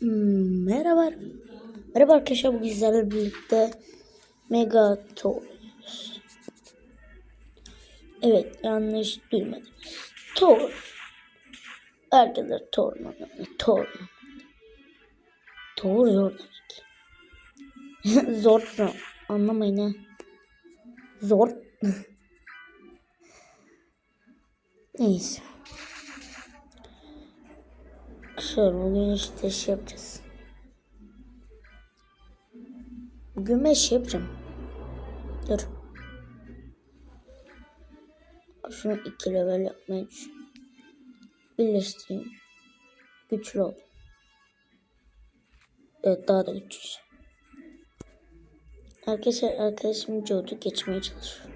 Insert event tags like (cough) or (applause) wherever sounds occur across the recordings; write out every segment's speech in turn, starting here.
Hmm, merhaba. Merhaba arkadaşlar bugün sizlerle birlikte Mega Tour oynuyoruz. Evet yanlış duymadınız. Tour. Arkadaşlar? Tour mu? Tour zor demek. (laughs) zor mu? Anlamayın ha. Zor. (laughs) Neyse. Arkadaşlar bugün işte şey yapacağız. Bugün ben şey yapacağım. Dur. Şunu iki level yapmayı düşün. Birleştireyim. Güçlü ol. Evet daha da güçlüyüz. Arkadaşlar arkadaşım Joe'du geçmeye çalışıyor.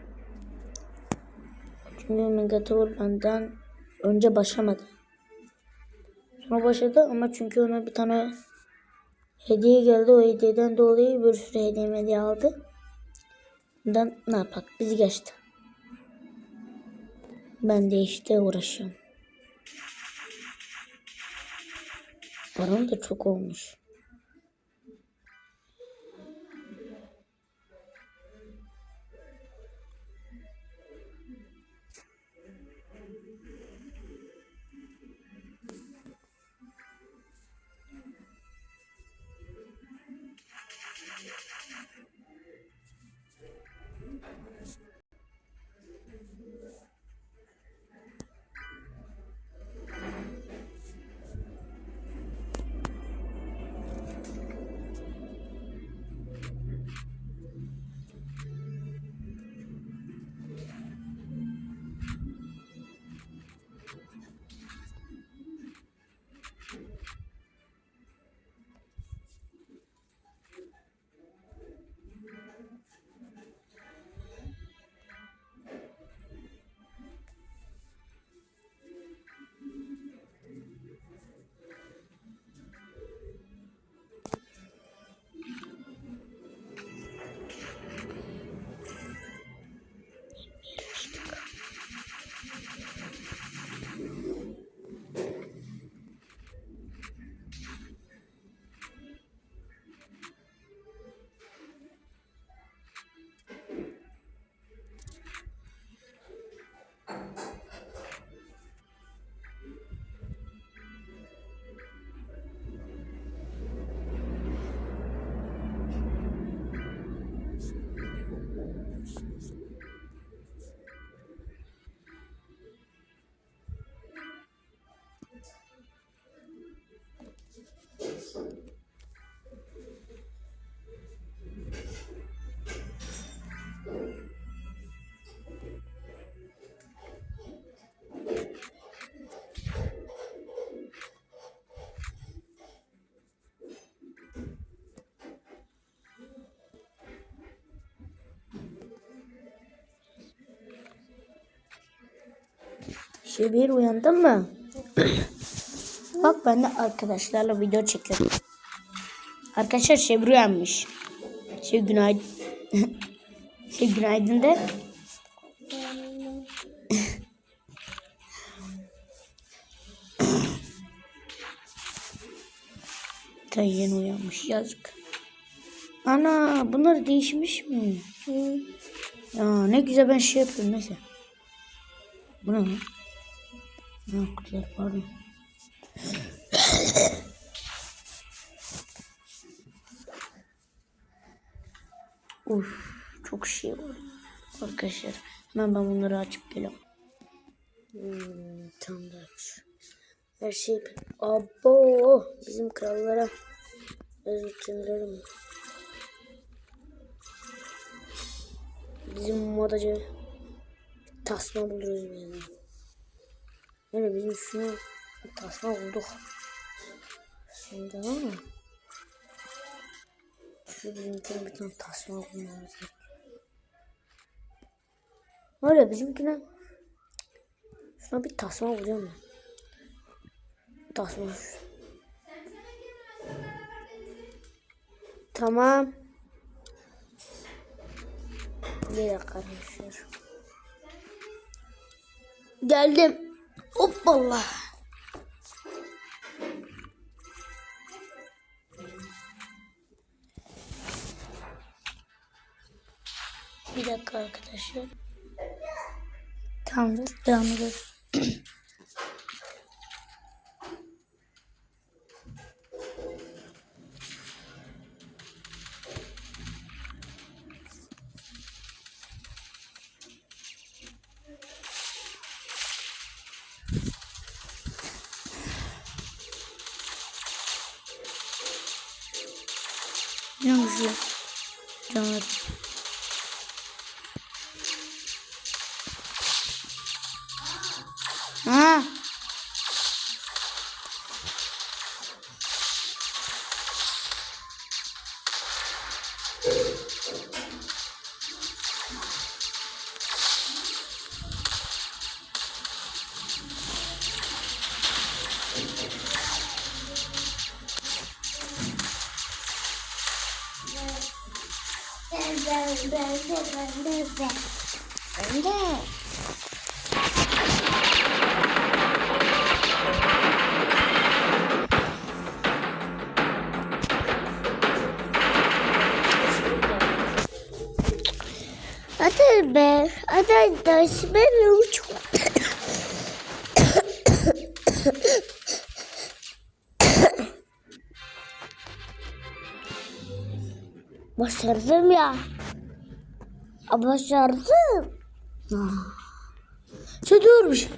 Çünkü Megatower benden önce başlamadı. Sonra başladı ama çünkü ona bir tane hediye geldi. O hediyeden dolayı bir sürü hediye hediye aldı. Bundan ne yapak? Bizi geçti. Ben de işte uğraşıyorum. Param da çok olmuş. Şebir uyandın mı? (clears throat) Bak ben de arkadaşlarla video çekiyorum. Arkadaşlar Şebir uyanmış. Şey günaydın. (laughs) şey günaydın de. (clears throat) Ta yeni uyanmış yazık. Ana bunlar değişmiş mi? Ya ne güzel ben şey yapıyorum neyse. Bu ne lan? Ha, kutular pardon. Uf, çok şey var. Arkadaşlar hemen ben bunları açıp geliyorum. Hmm, tam da. Her şey abo bizim krallara özür Bizim modacı tasma buluruz biz. Yani bizim şunu tasma bulduk. Şimdi ama şu bizimkine bir tane tasma bulmamız gerekiyor. Ya bizimkine şuna bir tasma bulacağım ben. Tasma. Tamam. Bir dakika arkadaşlar. Geldim. Hoppala. Bir dakika arkadaşlar. Tamamdır. Devam ediyoruz. (clears throat) Olmuş ya? Canlar. Ha. Ben ben ben de ben de ben. Ben de. Hadi be, ders ben uçuk. Başardım ya. Başardım. Şey diyormuş.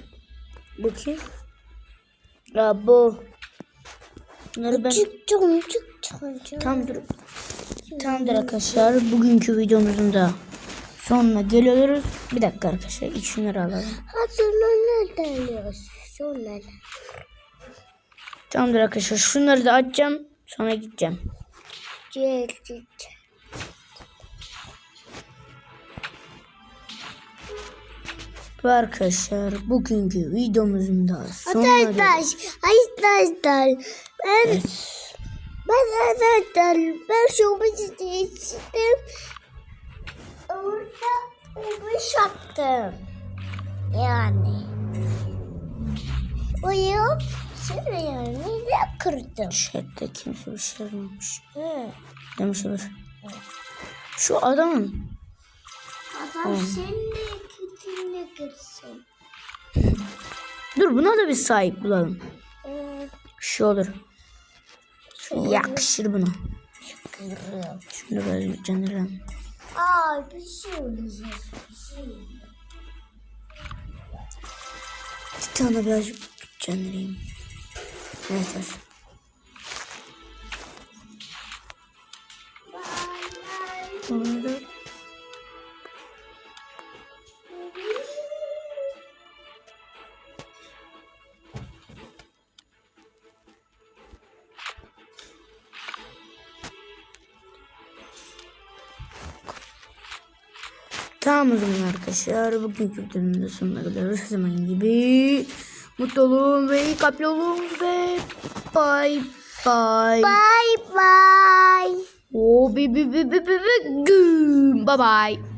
Bakayım. Ya bu. Bunları ben... Çık çık çık çık. Tam dur. Tamamdır arkadaşlar. Bugünkü videomuzun da sonuna geliyoruz. Bir dakika arkadaşlar. İlk şunları alalım. Hazırla ne deniyorsun? Sonra. Tamamdır arkadaşlar. Şunları da açacağım. Sonra gideceğim. Geldik. Ve arkadaşlar bugünkü videomuzun da sonuna geliyoruz. Arkadaş, arkadaşlar. Ben, Evet. ben arkadaşlar, ben şubesi değiştirdim. Orada uğraş yaptım. Yani. Uyup şuraya ne kırdım. Chatte kimse bir şey yazmamış. Hı. Demiş olur. Şu adamın Adam senin de kötüne kırsın. Dur buna da bir sahip bulalım. Hı. Şu olur. Yakışır buna. Kırıyorum. Şunu biraz güçlendirelim. Aa bir şey olacak. Bir şey. Bir tane birazcık güçlendireyim. Evet olsun. Bunu Tamam o zaman arkadaşlar. Bugünkü videonun da sonuna kadar her zaman gibi mutlu olun ve iyi kalpli olun ve bye bye. Bye bye. Oh, bi bi bi bi güm. Bye bye.